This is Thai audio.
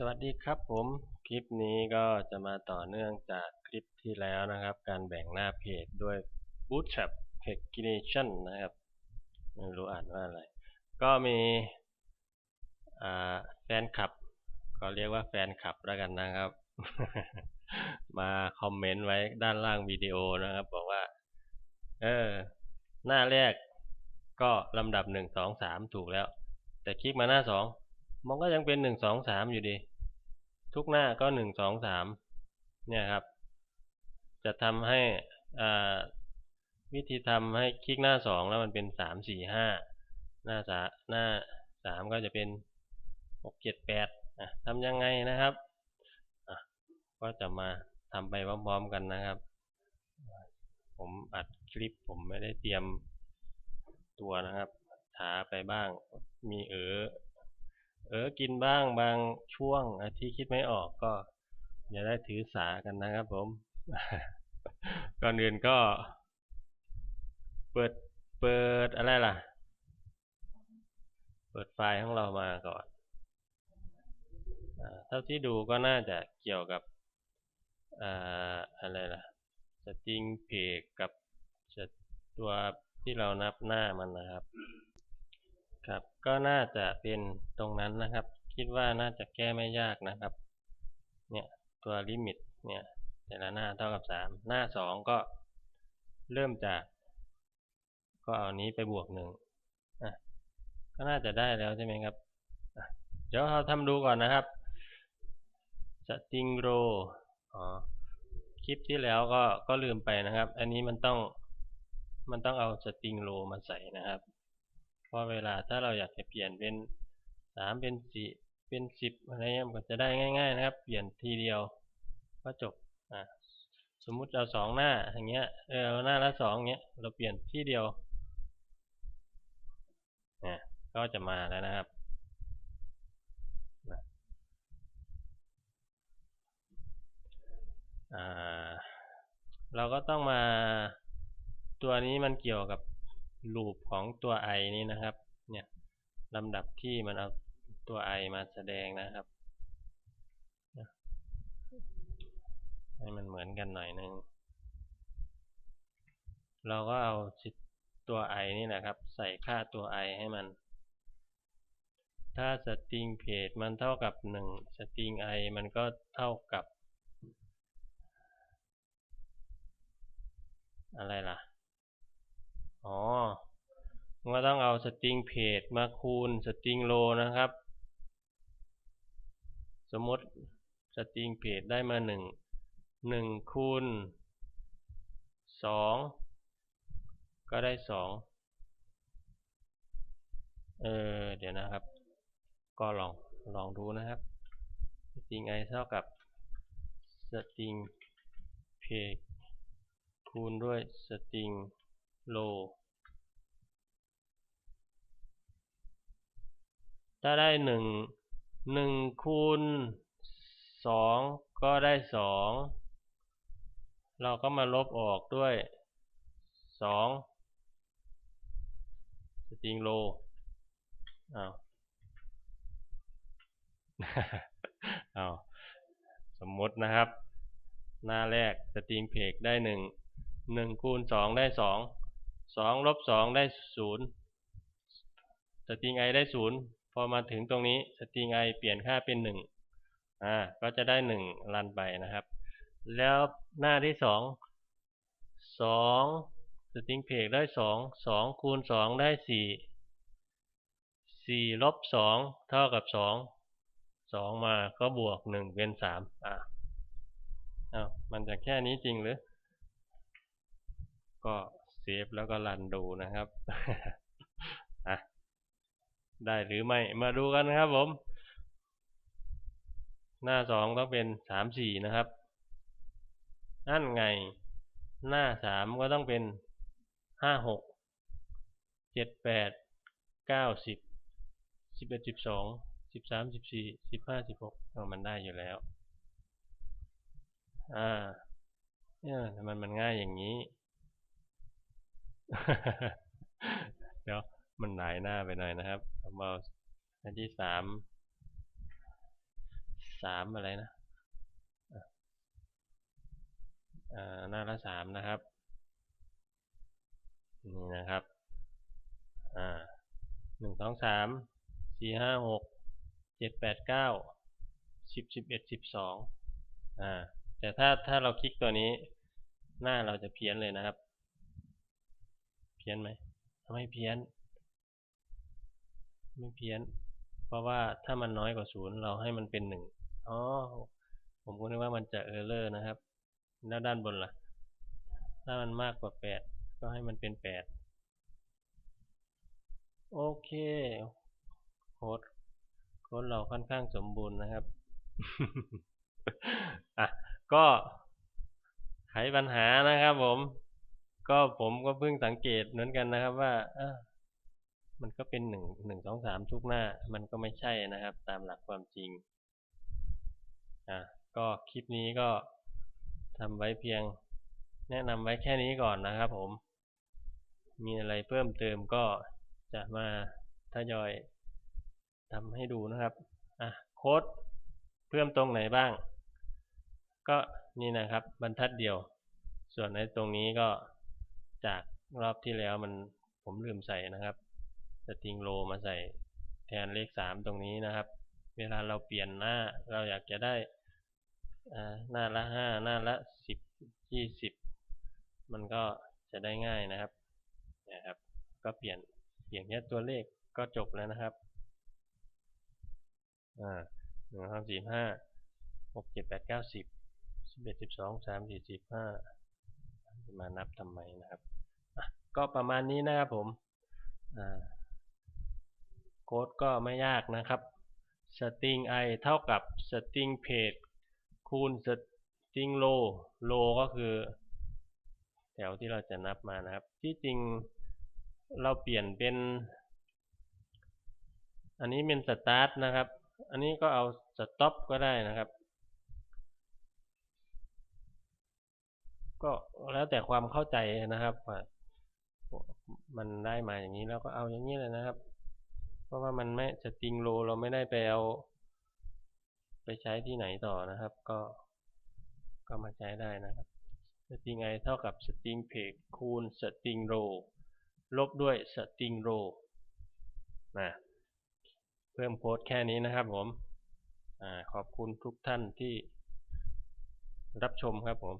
สวัสดีครับผม คลิปนี้ก็จะมาต่อเนื่องจากคลิปที่แล้วนะครับ การแบ่งหน้าเพจด้วย Bootstrap Pagination นะครับ ไม่รู้อ่านว่าอะไร ก็มีแฟนคลับ ก็เรียกว่าแฟนคลับแล้วกันนะครับ มาคอมเมนต์ไว้ด้านล่างวิดีโอนะครับ บอกว่า เออ หน้าแรกก็ลำดับหนึ่งสองสามถูกแล้ว แต่คลิกมาหน้าสอง มันก็ยังเป็นหนึ่งสองสามอยู่ดี ทุกหน้าก็หนึ่งสองสามเนี่ยครับ จะทำให้วิธีทำให้คลิกหน้าสองแล้วมันเป็นสามสี่ห้าหน้าสาหน้าสามก็จะเป็นหกเจ็ดแปดทำยังไงนะครับก็จะมาทำไปพร้อมๆกันนะครับ ผมอัดคลิปผมไม่ได้เตรียมตัวนะครับช้าไปบ้างมีเออ เออกินบ้างบางช่วงที่คิดไม่ออกก็ อย่าได้ถือสากันนะครับผม ก่อนอื่นก็ เปิดเปิดอะไรล่ะ เปิดไฟล์ของเรามาก่อนเท่าที่ดูก็น่าจะเกี่ยวกับอะไรล่ะสตริงเพกกับตัวที่เรานับหน้ามันนะครับ ครับ ก็น่าจะเป็นตรงนั้นนะครับ คิดว่าน่าจะแก้ไม่ยากนะครับ เนี่ยตัวลิมิตเนี่ย แต่ละหน้าเท่ากับสามหน้าสองก็เริ่มจาก ก็เอานี้ไปบวกหนึ่งอะก็น่าจะได้แล้วใช่ไหมครับเดี๋ยวเราทำดูก่อนนะครับสติงโรอ๋อคลิปที่แล้วก็ก็ลืมไปนะครับ อันนี้มันต้องมันต้องเอาสติงโรมาใส่นะครับ พอเวลาถ้าเราอยากจะเปลี่ยนเป็นสามเป็นสี่เป็นสิบอะไรเงี้ยมันจะได้ง่าย ๆ นะครับ เปลี่ยนทีเดียวก็จบอ่าสมมุติเราสองหน้าอย่างเงี้ยเออหน้าละสองเงี้ยเราเปลี่ยนที่เดียวเนี่ยก็จะมาแล้วนะครับเราก็ต้องมาตัวนี้มันเกี่ยวกับ ลูปของตัว i นี้นะครับ เนี่ยลำดับที่มันเอาตัว i มาแสดงนะครับ ให้มันเหมือนกันหน่อยนึง เราก็เอาตัว i นี่นะครับ ใส่ค่าตัว i ให้มัน ถ้าสตริงเพจมันเท่ากับ 1 สตริง i มันก็เท่ากับ อะไรล่ะ อ๋อก็ต้องเอาสตริงเพจมาคูณสตริงโลนะครับ สมมติสตริงเพจได้มาหนึ่งหนึ่งคูณสองก็ได้สองเออเดี๋ยวนะครับ ก็ลองลองดูนะครับสตริงไอเท่ากับสตริงเพจคูณด้วยสตริง โล ถ้าได้หนึ่งหนึ่งคูณสองก็ได้สองเราก็มาลบออกด้วยสองสตริงโลอ้าวอ้าวสมมตินะครับ หน้าแรกสตริงเพกได้หนึ่งหนึ่งคูณสองได้สอง สองลบสองได้ศูนย์สตริงไอได้ศูนย์พอมาถึงตรงนี้สตริงไอเปลี่ยนค่าเป็นหนึ่งอ่าก็จะได้หนึ่งรันไปนะครับ แล้วหน้าที่สองสองสตริงเพกได้สองสองคูณสองได้สี่สี่ลบสองเท่ากับสองสองมาก็บวกหนึ่งเป็นสามอ่าอ้าวมันจะแค่นี้จริงหรือ ก็ เซฟแล้วก็รันดูนะครับอะได้หรือไม่มาดูกันนะครับผม หน้าสองต้องเป็นสามสี่นะครับ นั่นไง หน้าสามก็ต้องเป็นห้าหกเจ็ดแปดเก้าสิบสิบเอ็ดสิบสองสิบสามสิบสี่สิบห้าสิบหกมันได้อยู่แล้ว อ่าเนี่ยทำไมมันง่ายอย่างนี้ เดี๋ยวมันหลายหน้าไปหน่อยนะครับเอาอันที่สามสามอะไรนะอ่าหน้าละสามนะครับ นี่นะครับอ่าหนึ่งสองสามสี่ห้าหกเจ็ดแปดเก้าสิบสิบเอ็ดสิบสองอ่าแต่ถ้าถ้าเราคลิกตัวนี้หน้าเราจะเพี้ยนเลยนะครับ พี้ยนไหมไม่เพี้ยน ไม่เพี้ยน เพราะว่าถ้ามันน้อยกว่าศูนย์เราให้มันเป็นหนึ่งอ๋อผมก็นึกว่ามันจะเออร์เลอร์นะครับแล้วด้านบนล่ะ ถ้ามันมากกว่าแปดก็ให้มันเป็นแปดโอเคโค้ดโค้ดเราค่อนข้างสมบูรณ์นะครับอะก็ไขปัญหานะครับผม ก็ผมก็เพิ่งสังเกตเหมือนกันนะครับ ว่าออมันก็เป็นหนึ่งหนึ่งสองสามทุกหน้า มันก็ไม่ใช่นะครับ ตามหลักความจริง อะก็คลิปนี้ก็ทำไว้เพียง แนะนำไว้แค่นี้ก่อนนะครับผม มีอะไรเพิ่มเติมก็จะมาทยอยทำให้ดูนะครับ อะโค้ดเพิ่มตรงไหนบ้าง ก็นี่นะครับบรรทัดเดียว ส่วนในตรงนี้ก็ จากรอบที่แล้วมันผมลืมใส่นะครับสตริงโลมาใส่แทนเลขสามตรงนี้นะครับ เวลาเราเปลี่ยนหน้าเราอยากจะได้หน้าละห้าหน้าละสิบยี่สิบมันก็จะได้ง่ายนะครับนะครับ ก็เปลี่ยนเปลี่ยนแค่ตัวเลขก็จบแล้วนะครับอ่าหนึ่งสองสี่ห้าหกเจ็ดแปดเก้าสิบสิบเอ็ดสิบสองสามสี่สิบห้า มานับทำไมนะครับ ก็ประมาณนี้นะครับผมโค้ดก็ไม่ยากนะครับ string i เท่ากับ string page คูณ string row row ก็คือแถวที่เราจะนับมานะครับ ที่จริงเราเปลี่ยนเป็น อันนี้เป็น start นะครับ อันนี้ก็เอา stop ก็ได้นะครับ ก็แล้วแต่ความเข้าใจนะครับว่ามันได้มาอย่างนี้แล้วก็เอาอย่างนี้เลยนะครับ เพราะว่ามันไม่สตริงโลเราไม่ได้ไปเอาไปใช้ที่ไหนต่อนะครับ ก็ก็มาใช้ได้นะครับสตริงไอเท่ากับสตริงเพจคูณสตริงโรลบด้วยสตริงโรนะเพิ่มโค้ดแค่นี้นะครับผมอขอบคุณทุกท่านที่รับชมครับผม